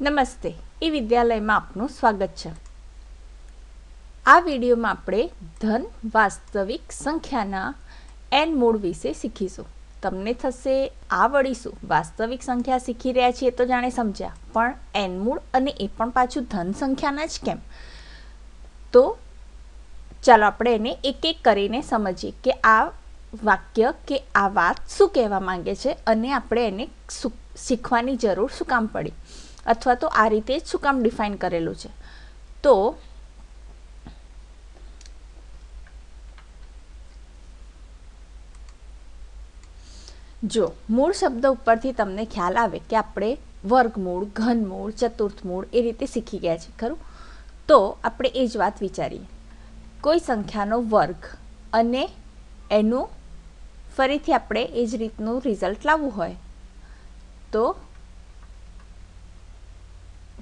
નમસ્તે. એ વિદ્યાલયમાં આપનું સ્વાગત છે. આ વિડીયોમાં આપણે ધન વાસ્તવિક સંખ્યાના એન મૂળ વિશે શીખીશું. તમને થશે આ વળીશું. વાસ્તવિક સંખ્યા શીખી રહ્યા છીએ તો જાણે સમજ્યા. પણ એન મૂળ અને એ પણ પાછું ધન સંખ્યાના જ કેમ? તો ચાલો આપણે એને એક એક કરીને સમજીએ કે આ વાક્ય કે આ વાત શું કહેવા માંગે છે અને આપણે એને શીખવાની જરૂર શું કામ પડી? અથવા તો આ રીતે શું કામ ડિફાઇન કરેલું છે? તો જો, મૂળ શબ્દ ઉપરથી તમને ખ્યાલ આવે કે આપણે વર્ગમૂળ, ઘનમૂળ, ચતુર્થમૂળ એ રીતે શીખી ગયા છે, ખરું? તો આપણે એ જ વાત વિચારીએ. કોઈ સંખ્યાનો વર્ગ અને એનું ફરીથી આપણે એ જ રીતનું રિઝલ્ટ લાવવું હોય, તો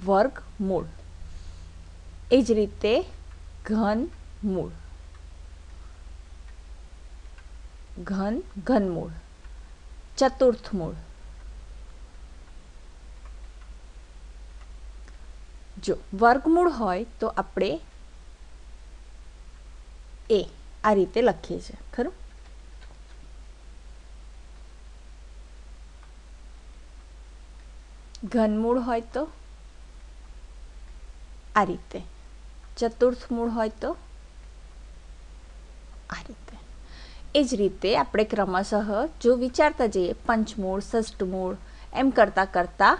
વર્ગમૂળ એ જ રીતે ઘનમૂળ ઘન ઘનમૂળ ચતુર્થમૂળ જો વર્ગમૂળ હોય તો આપણે એ આ રીતે લખીએ છીએ. ખરું? ઘનમૂળ હોય તો આ રીતે. ચતુર્થ મૂળ હોય તો આ રીતે. એ જ રીતે આપણે ક્રમશઃ જો વિચારતા જઈએ પંચમૂળ ષષ્ઠમૂળ એમ કરતાં કરતાં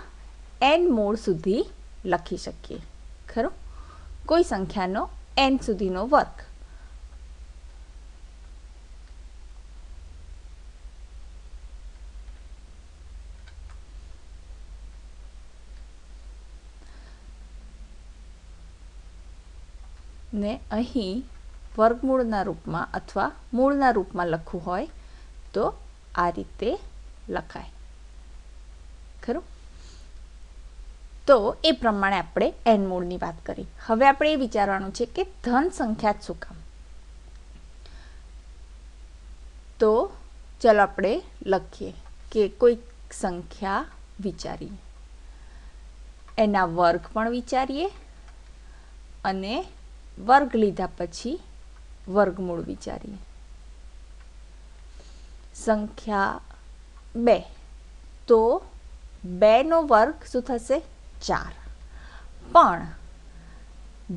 એન મૂળ સુધી લખી શકીએ. ખરું? કોઈ સંખ્યાનો એન સુધીનો વર્ગ. ને અહીં વર્ગમૂળના રૂપમાં અથવા મૂળના રૂપમાં લખવું હોય તો આ રીતે લખાય. ખરું? તો એ પ્રમાણે આપણે એન મૂળની વાત કરી. હવે આપણે એ વિચારવાનું છે કે ધન સંખ્યા શું કામ? તો ચાલો આપણે લખીએ કે કોઈ સંખ્યા વિચારીએ. એના વર્ગ પણ વિચારીએ અને વર્ગ લીધા પછી વર્ગમૂળ વિચારીએ. સંખ્યા બે. તો બેનો વર્ગ શું થશે? ચાર. પણ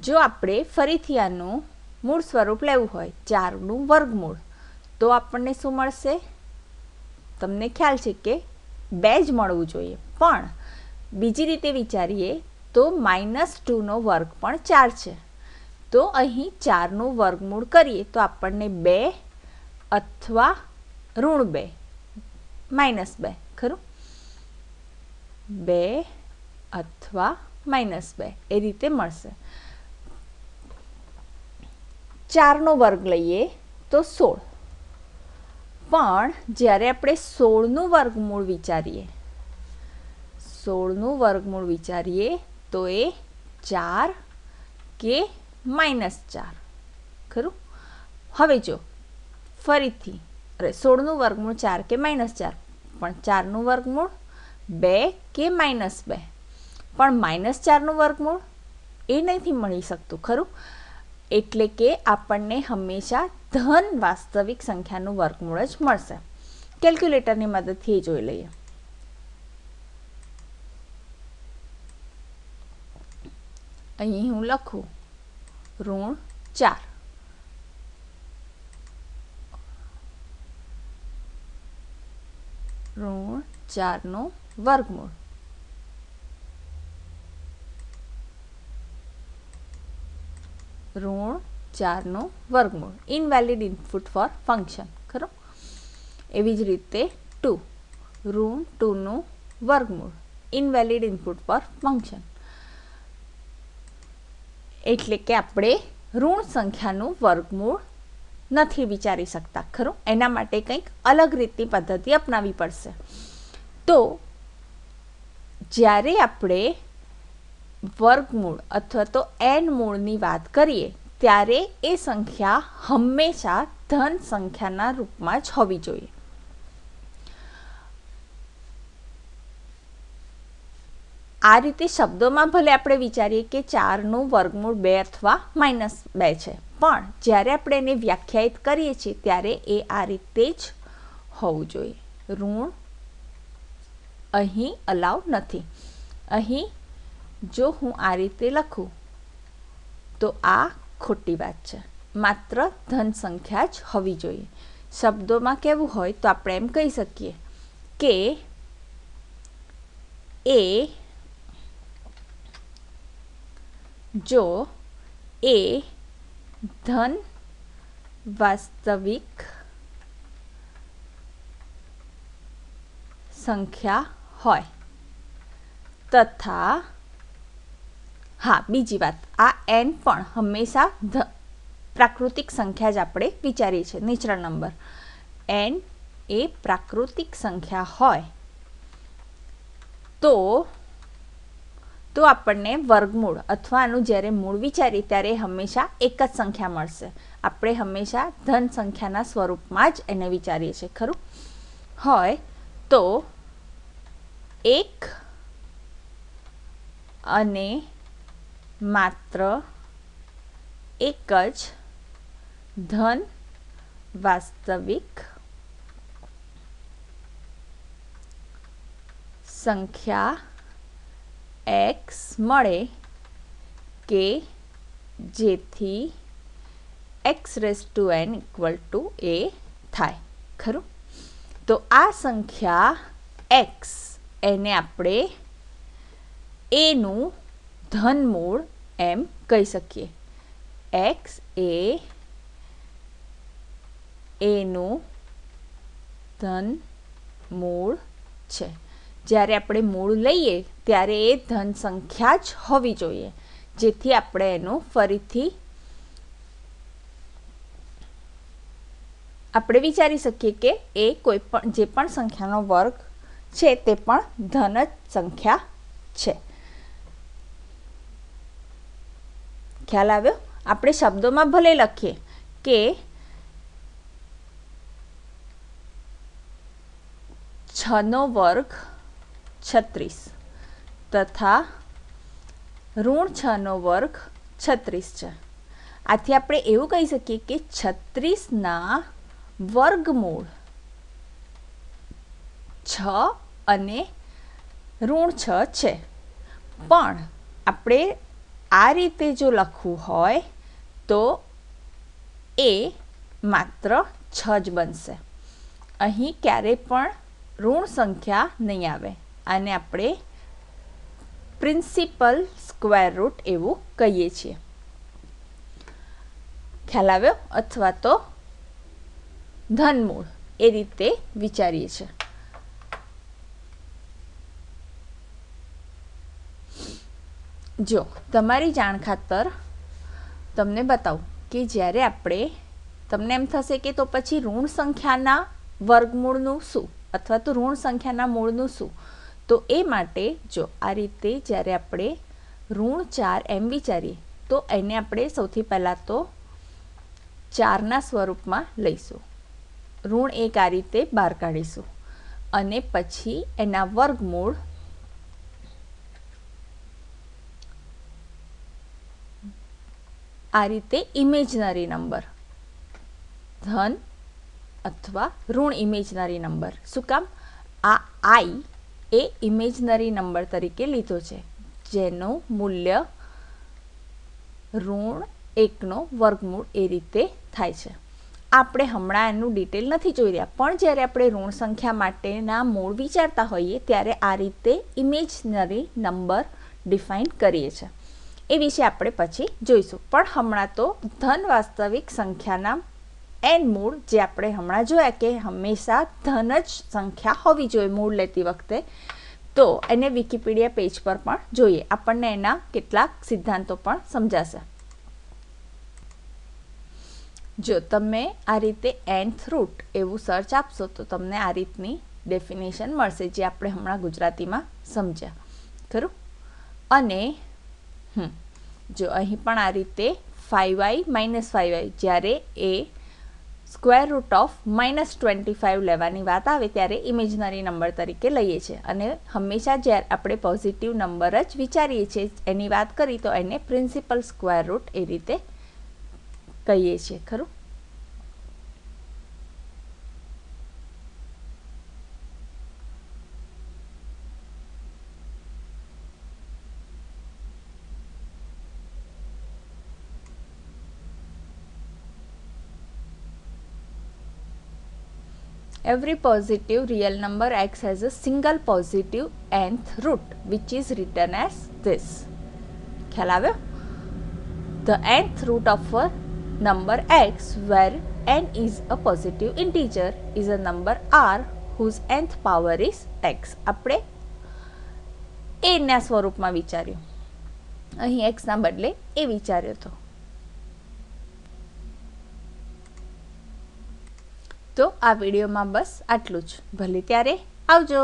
જો આપણે ફરીથી આનું મૂળ સ્વરૂપ લેવું હોય, ચારનું વર્ગમૂળ, તો આપણને શું મળશે? તમને ખ્યાલ છે કે બે જ મળવું જોઈએ. પણ બીજી રીતે વિચારીએ તો માઇનસ ટુનો વર્ગ પણ ચાર છે. તો અહીં ચારનું વર્ગમૂળ કરીએ તો આપણને બે અથવા ઋણ બે, માઇનસ બે, ખરું? બે અથવા માઇનસ બે, એ રીતે મળશે. ચારનો વર્ગ લઈએ તો સોળ. પણ જ્યારે આપણે સોળનું વર્ગમૂળ વિચારીએ, સોળનું વર્ગમૂળ વિચારીએ તો એ ચાર કે માઇનસ ચાર. ખરું? હવે જો, ફરીથી, અરે સોળનું વર્ગમૂળ ચાર કે માઇનસ ચાર? પણ ચારનું વર્ગમૂળ બે કે માઇનસ બે? પણ માઇનસ ચારનું વર્ગમૂળ એ નથી મળી શકતું, ખરું? એટલે કે આપણને હંમેશા ધન વાસ્તવિક સંખ્યાનું વર્ગમૂળ જ મળશે. કેલ્ક્યુલેટરની મદદથી એ જોઈ લઈએ. અહીં હું લખું ઋણ ચાર. ઋણ ચારનો વર્ગમૂળ. ઋણ ચારનો વર્ગમૂળ. ઇનવેલિડ ઇનપુટ ફોર ફંક્શન ખરું? એવી જ રીતે ટુ ઋણ ટુનું વર્ગમૂળ. ઇનવેલિડ ઇનપુટ ફોર ફંક્શન એટલે કે આપણે ઋણ સંખ્યાનું વર્ગમૂળ નથી વિચારી શકતા, ખરું? એના માટે કંઈક અલગ રીતની પદ્ધતિ અપનાવી પડશે. તો જ્યારે આપણે વર્ગમૂળ અથવા તો એન મૂળની વાત કરીએ, ત્યારે એ સંખ્યા હંમેશા ધન સંખ્યાના રૂપમાં જ હોવી જોઈએ. આ રીતે શબ્દોમાં ભલે આપણે વિચારીએ કે ચારનું વર્ગમૂળ બે અથવા માઇનસ બે છે, પણ જ્યારે આપણે એને વ્યાખ્યાયિત કરીએ છીએ ત્યારે એ આ રીતે જ હોવું જોઈએ. ઋણ અહીં અલાઉ નથી. અહીં જો હું આ રીતે લખું, તો આ ખોટી વાત છે. માત્ર ધન સંખ્યા જ હોવી જોઈએ. શબ્દોમાં કેવું હોય તો આપણે એમ કહી શકીએ કે એ જો એ ધન વાસ્તવિક સંખ્યા હોય તથા હા, બીજી વાત. આ એન પણ હંમેશા પ્રાકૃતિક સંખ્યા જ આપણે વિચારીએ છીએ. Natural number. એન એ પ્રાકૃતિક સંખ્યા હોય તો તો આપણને વર્ગમૂળ અથવા આનું જ્યારે મૂળ વિચારીએ ત્યારે હંમેશા એક જ સંખ્યા મળશે. આપણે હંમેશા ધન સંખ્યાના સ્વરૂપમાં જ એને વિચારીએ છીએ, ખરું? હોય તો એક અને માત્ર એક જ ધન વાસ્તવિક સંખ્યા એક્સ મળે કે જેથી x raise to n equal to a થાય. ખરું? તો આ સંખ્યા એક્સ એને આપણે એનું ધનમૂળ એમ કહી શકીએ. એક્સ એ એનું ધન મૂળ છે. જ્યારે આપણે મૂળ લઈએ, ત્યારે એ ધન સંખ્યા જ હોવી જોઈએ. જેથી આપણે એનું ફરીથી આપણે વિચારી શકીએ કે એ કોઈ પણ, જે પણ સંખ્યાનો વર્ગ છે, તે પણ ધન જ સંખ્યા છે. ખ્યાલ આવ્યો? આપણે શબ્દોમાં ભલે લખીએ કે છનો વર્ગ છત્રીસ. તથા ઋણ છનો વર્ગ છત્રીસ છે. આથી આપણે એવું કહી શકીએ કે છત્રીસના વર્ગમૂળ છ અને ઋણ છ છે. પણ આપણે આ રીતે જો લખવું હોય તો એ માત્ર છ જ બનશે. અહીં ક્યારેય પણ ઋણ સંખ્યા નહીં આવે. આને આપણે પ્રિન્સિપલ સ્ક્વેર રૂટ એવું કહીએ છીએ. ખ્યાલ આવ્યો? અથવા તો ધનમૂળ એ રીતે વિચારીએ છીએ. જો, તમારી જાણ ખાતર તમને બતાવું કે જ્યારે આપણે, તમને એમ થશે કે તો પછી ઋણ સંખ્યાના વર્ગમૂળનું શું? અથવા તો ઋણ સંખ્યાના મૂળનું શું? તો એ માટે જો આ રીતે જ્યારે આપણે ઋણ ચાર એમ વિચારીએ, તો એને આપણે સૌથી પહેલાં તો ચારના સ્વરૂપમાં લઈશું. ઋણ એક આ રીતે બહાર કાઢીશું અને પછી એના વર્ગમૂળ આ રીતે ઇમેજનરી નંબર ધન અથવા ઋણ ઇમેજનરી નંબર શું કામ? આ આઈ એ ઇમેજનરી નંબર તરીકે લીધો છે, જેનું મૂલ્ય ઋણ એકનો વર્ગમૂળ એ રીતે થાય છે. આપણે હમણાં એનું ડિટેલ નથી જોઈ રહ્યા, પણ જ્યારે આપણે ઋણ સંખ્યા માટેના મૂળ વિચારતા હોઈએ ત્યારે આ રીતે ઇમેજનરી નંબર ડિફાઇન કરીએ છીએ. એ વિશે આપણે પછી જોઈશું. પણ હમણાં તો ધન વાસ્તવિક સંખ્યાના એન મૂળ જે આપણે હમણાં જોયા કે હંમેશા ધન જ સંખ્યા હોવી જોઈએ મૂળ લેતી વખતે, તો એને વિકિપીડિયા પેજ પર પણ જોઈએ. આપણને એના કેટલાક સિદ્ધાંતો પણ સમજાશે. જો તમે આ રીતે એન્થ રૂટ એવું સર્ચ આપશો, તો તમને આ રીતની ડેફિનેશન મળશે જે આપણે હમણાં ગુજરાતીમાં સમજ્યા. ખરું? અને, હમ, જો અહીં પણ આ રીતે five i minus five i જ્યારે એ square root of minus twenty five લેવાની વાત આવે ત્યારે ઇમેજનરી નંબર તરીકે લઈએ છીએ. અને હંમેશા જ્યારે આપણે પોઝિટિવ નંબર જ વિચારીએ છીએ એની વાત કરી તો એને પ્રિન્સિપલ સ્ક્વેર રૂટ એ રીતે કહીએ છીએ. ખરું? Every positive real number x has a single positive nth root which is written as this. ખ્યાલ આવ્યો The nth root of a number x where n is a positive integer is a number r whose nth power is x. આપણે એના સ્વરૂપમાં વિચાર્યું અહીં એક્સના બદલે એ વિચાર્યો હતો તો આ વિડીયોમાં બસ આટલું જ. ભલે ત્યારે આવજો.